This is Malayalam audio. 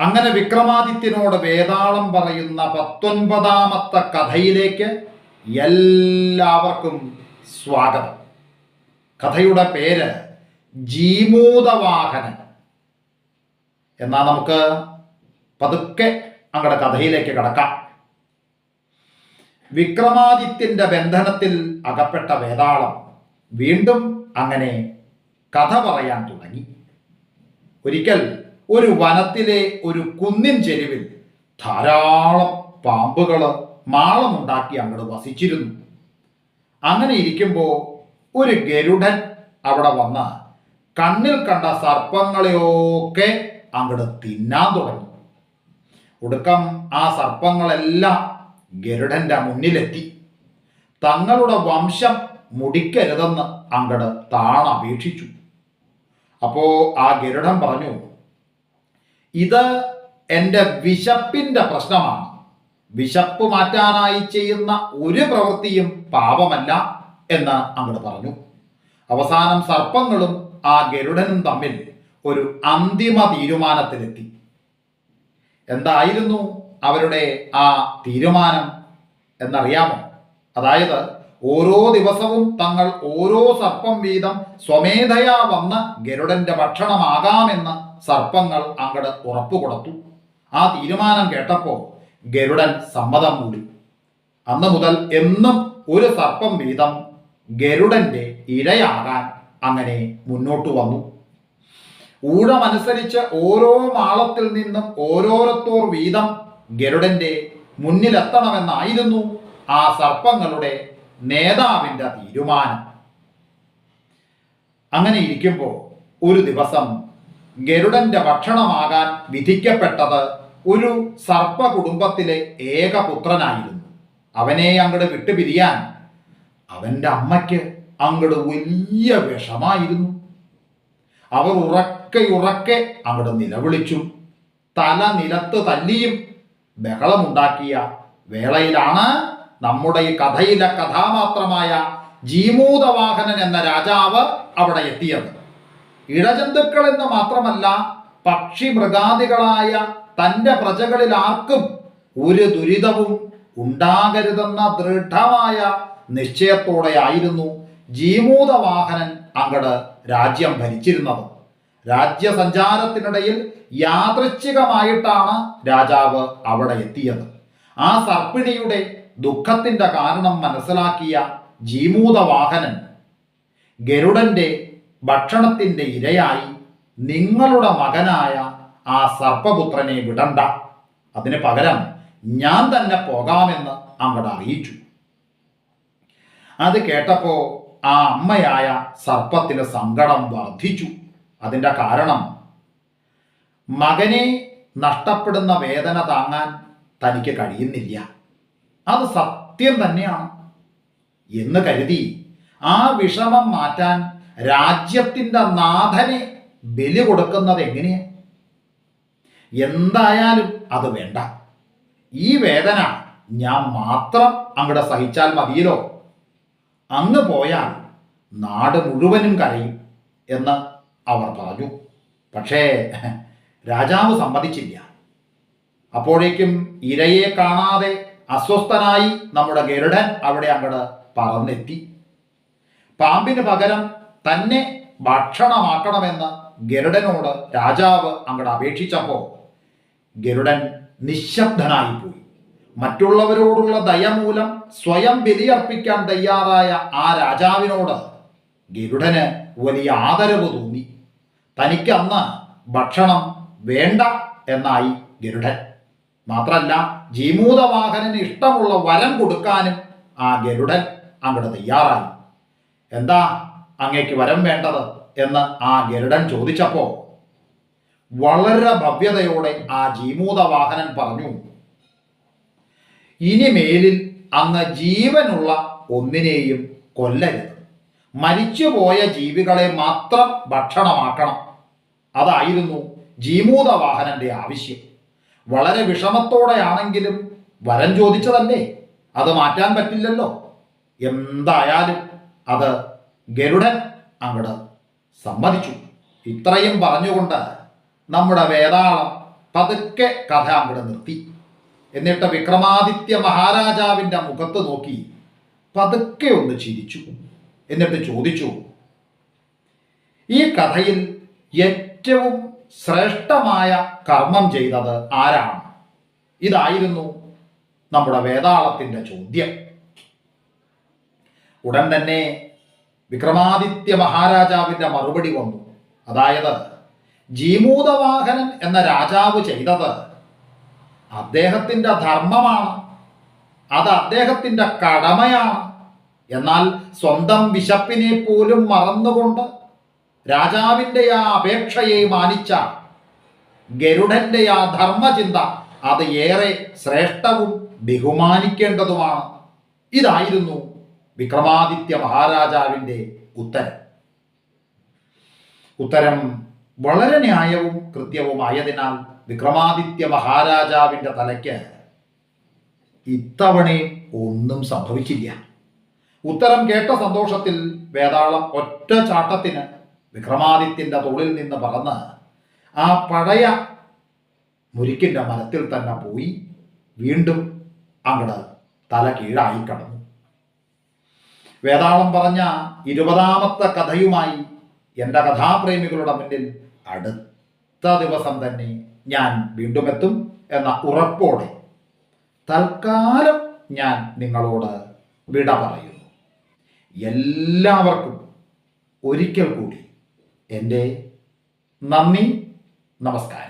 അങ്ങനെ വിക്രമാദിത്യനോട് വേതാളം പറയുന്ന പത്തൊൻപതാമത്തെ കഥയിലേക്ക് എല്ലാവർക്കും സ്വാഗതം. കഥയുടെ പേര് ജീമൂതവാഹനൻ. എന്നാൽ നമുക്ക് പതുക്കെ അങ്ങടെ കഥയിലേക്ക് കടക്കാം. വിക്രമാദിത്യന്റെ ബന്ധനത്തിൽ അകപ്പെട്ട വേതാളം വീണ്ടും അങ്ങനെ കഥ പറയാൻ തുടങ്ങി. ഒരിക്കൽ ഒരു വനത്തിലെ ഒരു കുന്നിൻ ചെരുവിൽ ധാരാളം പാമ്പുകൾ മാളമുണ്ടാക്കി അങ്ങോട്ട് വസിച്ചിരുന്നു. അങ്ങനെ ഇരിക്കുമ്പോൾ ഒരു ഗരുഡൻ അവിടെ വന്ന കണ്ണിൽ കണ്ട സർപ്പങ്ങളെയൊക്കെ അങ്ങോട്ട് തിന്നാൻ തുടങ്ങി. ഒടുക്കം ആ സർപ്പങ്ങളെല്ലാം ഗരുഡന്റെ മുന്നിലെത്തി. തങ്ങളുടെ വംശം മുടിക്കരുതെന്ന് അങ്ങട് താണപേക്ഷിച്ചു. അപ്പോ ആ ഗരുഡൻ പറഞ്ഞു ഇത് എന്റെ വിശപ്പിന്റെ പ്രശ്നമാണ്. വിശപ്പ് മാറ്റാനായി ചെയ്യുന്ന ഒരു പ്രവൃത്തിയും പാപമല്ല എന്ന് അങ്ങോട്ട് പറഞ്ഞു. അവസാനം സർപ്പങ്ങളും ആ ഗരുഡനും തമ്മിൽ ഒരു അന്തിമ തീരുമാനത്തിലെത്തി. എന്തായിരുന്നു അവരുടെ ആ തീരുമാനം എന്നറിയാമോ? അതായത് ഓരോ ദിവസവും തങ്ങൾ ഓരോ സർപ്പം വീതം സ്വമേധയാ വന്ന് ഗരുഡന്റെ ഭക്ഷണമാകാമെന്ന് സർപ്പങ്ങൾ അങ്ങട് ഉറപ്പു കൊടുത്തു. ആ തീരുമാനം കേട്ടപ്പോൾ ഗരുഡൻ സമ്മതം മൂടി. അന്ന് മുതൽ എന്നും ഒരു സർപ്പം വീതം ഗരുഡന്റെ ഇരയാകാൻ അങ്ങനെ മുന്നോട്ട് വന്നു. ഊഴമനുസരിച്ച് ഓരോ മാളത്തിൽ നിന്നും ഓരോരുത്തോർ വീതം ഗരുഡന്റെ മുന്നിലെത്തണമെന്നായിരുന്നു ആ സർപ്പങ്ങളുടെ നേതാവിന്റെ തീരുമാനം. അങ്ങനെ ഇരിക്കുമ്പോൾ ഒരു ദിവസം ഗരുഡന്റെ ഭക്ഷണമാകാൻ വിധിക്കപ്പെട്ടത് ഒരു സർപ്പ കുടുംബത്തിലെ ഏക പുത്രനായിരുന്നു അവനെ അങ്ങോട്ട് വിട്ടുപിരിയാൻ അവന്റെ അമ്മയ്ക്ക് അങ്ങോട്ട് വലിയ വിഷമായിരുന്നു. അവർ ഉറക്കെ ഉറക്കെ അങ്ങോട്ട് നിലവിളിച്ചു. തല നിലത്ത് തല്ലിയും ബഹളമുണ്ടാക്കിയ വേളയിലാണ് നമ്മുടെ ഈ കഥയിലെ കഥാപാത്രമായ ജീമൂതവാഹനൻ എന്ന രാജാവ് അവിടെ എത്തിയത്. ഇഴജന്തുക്കൾ എന്ന് മാത്രമല്ല പക്ഷി മൃഗാദികളായ തന്റെ പ്രജകളിൽ ആർക്കും ഒരു ദുരിതവും ഉണ്ടാകരുതെന്ന ദൃഢമായ നിശ്ചയത്തോടെ ആയിരുന്നു ജീമൂതവാഹനൻ അങ്ങട് രാജ്യം ഭരിച്ചിരുന്നത്. രാജ്യസഞ്ചാരത്തിനിടയിൽ യാദൃച്ഛികമായിട്ടാണ് രാജാവ് അവിടെ എത്തിയത്. ആ സർപ്പിണിയുടെ ദുഃഖത്തിന്റെ കാരണം മനസ്സിലാക്കിയ ജീമൂതവാഹനൻ ഗരുഡന്റെ ഭക്ഷണത്തിന്റെ ഇരയായി നിങ്ങളുടെ മകനായ ആ സർപ്പപുത്രനെ വിടണ്ട. അതിന് പകരം ഞാൻ തന്നെ പോകാമെന്ന് അങ്ങോട്ട് അറിയിച്ചു. അത് കേട്ടപ്പോൾ ആ അമ്മയായ സർപ്പത്തിന് സങ്കടം വർദ്ധിച്ചു. അതിന്റെ കാരണം മകനെ നഷ്ടപ്പെടുന്ന വേദന താങ്ങാൻ തനിക്ക് കഴിയുന്നില്ല. അത് സത്യം തന്നെയാണ്. എന്ന് കരുതി ആ വിഷമം മാറ്റാൻ രാജ്യത്തിന്റെ നാഥനെ ബലി കൊടുക്കുന്നത് എങ്ങനെയാ? എന്തായാലും അത് വേണ്ട. ഈ വേദന ഞാൻ മാത്രം അങ്ങടെ സഹിച്ചാൽ മതിയല്ലോ. അങ്ങ് പോയാൽ നാട് മുഴുവനും കരയും എന്ന് അവർ പറഞ്ഞു. പക്ഷേ രാജാവ് സമ്മതിച്ചില്ല. അപ്പോഴേക്കും ഇരയെ കാണാതെ അസ്വസ്ഥനായി നമ്മുടെ ഗരുഡൻ അവിടെ അങ്ങോട്ട് പറന്നെത്തി. പാമ്പിന് പകരം തന്നെ ഭക്ഷണമാക്കണമെന്ന് ഗരുഡനോട് രാജാവ് അങ്ങട് അപേക്ഷിച്ചപ്പോൾ ഗരുഡൻ നിശബ്ദനായിപ്പോയി മറ്റുള്ളവരോടുള്ള ദയ മൂലം സ്വയം ബലിയർപ്പിക്കാൻ തയ്യാറായ ആ രാജാവിനോട് ഗരുഡന് വലിയ ആദരവ് തോന്നി. തനിക്ക് അന്ന് ഭക്ഷണം വേണ്ട എന്നായി ഗരുഡൻ. മാത്രല്ല ജീമൂതവാഹനന് ഇഷ്ടമുള്ള വരം കൊടുക്കാനും ആ ഗരുഡൻ അങ്ങോട്ട് തയ്യാറായി. എന്താ അങ്ങേക്ക് വരം വേണ്ടത് എന്ന് ആ ഗരുഡൻ ചോദിച്ചപ്പോൾ വളരെ ഭവ്യതയോടെ ആ ജീമൂത വാഹനൻ പറഞ്ഞു ഇനി മേലിൽ അങ്ങ് ജീവനുള്ള ഒന്നിനെയും കൊല്ലരുത്. മരിച്ചുപോയ ജീവികളെ മാത്രം ഭക്ഷണമാക്കണം. അതായിരുന്നു ജീമൂത വാഹനന്റെ ആവശ്യം. വളരെ വിഷമത്തോടെയാണെങ്കിലും വരം ചോദിച്ചതല്ലേ? അത് മാറ്റാൻ പറ്റില്ലല്ലോ. എന്തായാലും അത് ഗരുഡൻ അങ്ങട് സമ്മതിച്ചു. ഇത്രയും പറഞ്ഞുകൊണ്ട് നമ്മുടെ വേതാളം പതുക്കെ കഥ അങ്ങട് നിർത്തി. എന്നിട്ട് വിക്രമാദിത്യ മഹാരാജാവിന്റെ മുഖത്ത് നോക്കി പതുക്കെ ഒന്ന് ചിരിച്ചു. എന്നിട്ട് ചോദിച്ചു ഈ കഥയിൽ ഏറ്റവും ശ്രേഷ്ഠമായ കർമ്മം ചെയ്തത് ആരാണ്? ഇതായിരുന്നു നമ്മുടെ വേതാളത്തിന്റെ ചോദ്യം. ഉടൻ തന്നെ വിക്രമാദിത്യ മഹാരാജാവിന്റെ മറുപടി വന്നു അതായത് ജീമൂതവാഹനൻ എന്ന രാജാവ് ചെയ്തത് അദ്ദേഹത്തിന്റെ ധർമ്മമാണ്. അത് അദ്ദേഹത്തിന്റെ കടമയാണ്. എന്നാൽ സ്വന്തം വിശപ്പിനെ പോലും മറന്നുകൊണ്ട് രാജാവിന്റെ ആ അപേക്ഷയെ മാനിച്ച ഗരുഡന്റെ ആ ധർമ്മചിന്ത അത് ഏറെ ശ്രേഷ്ഠവും ബഹുമാനിക്കേണ്ടതുമാണ്. ഇതായിരുന്നു വിക്രമാദിത്യ മഹാരാജാവിന്റെ ഉത്തരം. ഉത്തരം വളരെ ന്യായവും കൃത്യവുമായതിനാൽ വിക്രമാദിത്യ മഹാരാജാവിന്റെ തലയ്ക്ക് ഇത്തവണയും ഒന്നും സംഭവിച്ചില്ല. ഉത്തരം കേട്ട സന്തോഷത്തിൽ വേതാളം ഒറ്റ ചാട്ടത്തിന് വിക്രമാദിത്യന്റെ തോളിൽ നിന്ന് പറന്ന് ആ പഴയ മുരിക്കിന്റെ മരത്തിൽ തന്നെ പോയി വീണ്ടും അങ്ങട് തല കീഴായി കടന്നു. വേതാളം പറഞ്ഞ ഇരുപതാമത്തെ കഥയുമായി എന്റെ കഥാപ്രേമികളുടെ മുന്നിൽ അടുത്ത ദിവസം തന്നെ ഞാൻ വീണ്ടും എത്തും എന്ന ഉറപ്പോടെ തൽക്കാലം ഞാൻ നിങ്ങളോട് വിട പറയുന്നു. എല്ലാവർക്കും ഒരിക്കൽ കൂടി എന്റെ നന്ദി നമസ്കാരം.